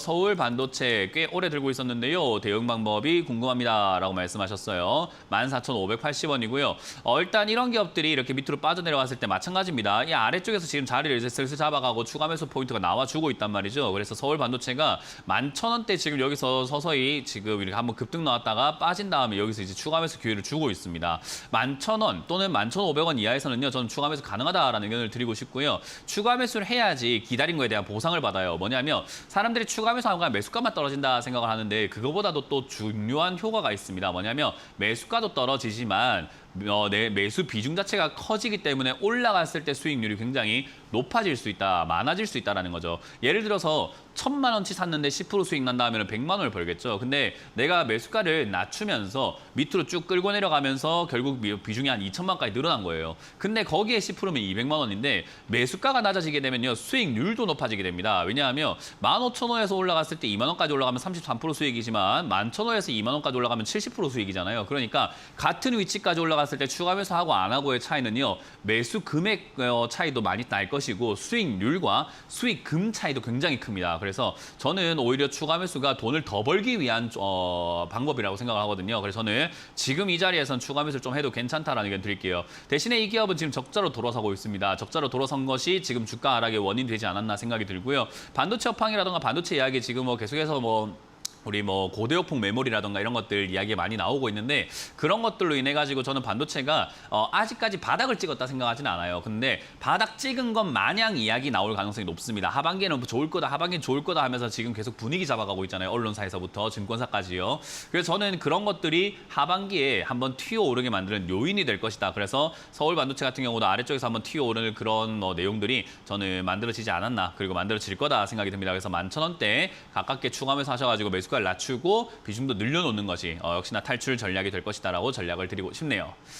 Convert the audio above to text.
서울 반도체 꽤 오래 들고 있었는데요. 대응 방법이 궁금합니다라고 말씀하셨어요. 14,580원이고요. 어, 일단 이런 기업들이 이렇게 밑으로 빠져내려왔을 때 마찬가지입니다. 이 아래쪽에서 지금 자리를 이제 슬슬 잡아가고 추가 매수 포인트가 나와주고 있단 말이죠. 그래서 서울 반도체가 11,000원대 지금 여기서 서서히 지금 이렇게 한번 급등 나왔다가 빠진 다음에 여기서 이제 추가 매수 기회를 주고 있습니다. 11,000원 또는 11,500원 이하에서는요. 저는 추가 매수 가능하다라는 의견을 드리고 싶고요. 추가 매수를 해야지 기다린 거에 대한 보상을 받아요. 뭐냐면 사람들이 추가 매수하면 매수가만 떨어진다 생각을 하는데 그거보다도 또 중요한 효과가 있습니다. 뭐냐면 매수가도 떨어지지만 어, 내 매수 비중 자체가 커지기 때문에 올라갔을 때 수익률이 굉장히 높아질 수 있다, 많아질 수 있다라는 거죠. 예를 들어서 천만 원치 샀는데 10% 수익 난다 하면 100만 원을 벌겠죠. 근데 내가 매수가를 낮추면서 밑으로 쭉 끌고 내려가면서 결국 비- 비중이 한 2천만 원까지 늘어난 거예요. 근데 거기에 10%면 200만 원인데 매수가가 낮아지게 되면요. 수익률도 높아지게 됩니다. 왜냐하면 15,000원에서 올라갔을 때 2만 원까지 올라가면 33% 수익이지만 11,000원에서 2만 원까지 올라가면 70% 수익이잖아요. 그러니까 같은 위치까지 올라 갔을 때 추가 매수하고 안 하고의 차이는요. 매수 금액 어, 차이도 많이 날 것이고 수익률과 수익금 차이도 굉장히 큽니다. 그래서 저는 오히려 추가 매수가 돈을 더 벌기 위한 어, 방법이라고 생각을 하거든요. 그래서 저는 지금 이 자리에선 추가 매수를 좀 해도 괜찮다라는 의견 드릴게요. 대신에 이 기업은 지금 적자로 돌아서고 있습니다. 적자로 돌아선 것이 지금 주가 하락의 원인 되지 않았나 생각이 들고요. 반도체 업황이라든가 반도체 이야기 지금 뭐 계속해서 뭐 우리 뭐 고대역폭 메모리라던가 이런 것들 이야기 많이 나오고 있는데 그런 것들로 인해 가지고 저는 반도체가 어, 아직까지 바닥을 찍었다 생각하지는 않아요. 근데 바닥 찍은 것 마냥 이야기 나올 가능성이 높습니다. 하반기에는 뭐 좋을 거다, 하반기는 좋을 거다 하면서 지금 계속 분위기 잡아가고 있잖아요. 언론사에서부터 증권사까지요. 그래서 저는 그런 것들이 하반기에 한번 튀어 오르게 만드는 요인이 될 것이다. 그래서 서울 반도체 같은 경우도 아래쪽에서 한번 튀어 오르는 그런 어, 내용들이 저는 만들어지지 않았나 그리고 만들어질 거다 생각이 듭니다. 그래서 만 천 원대 가깝게 추가하면서 하셔가지고 매수 가를 낮추고 비중도 늘려놓는 것이 어, 역시나 탈출 전략이 될 것이다라고 전략을 드리고 싶네요.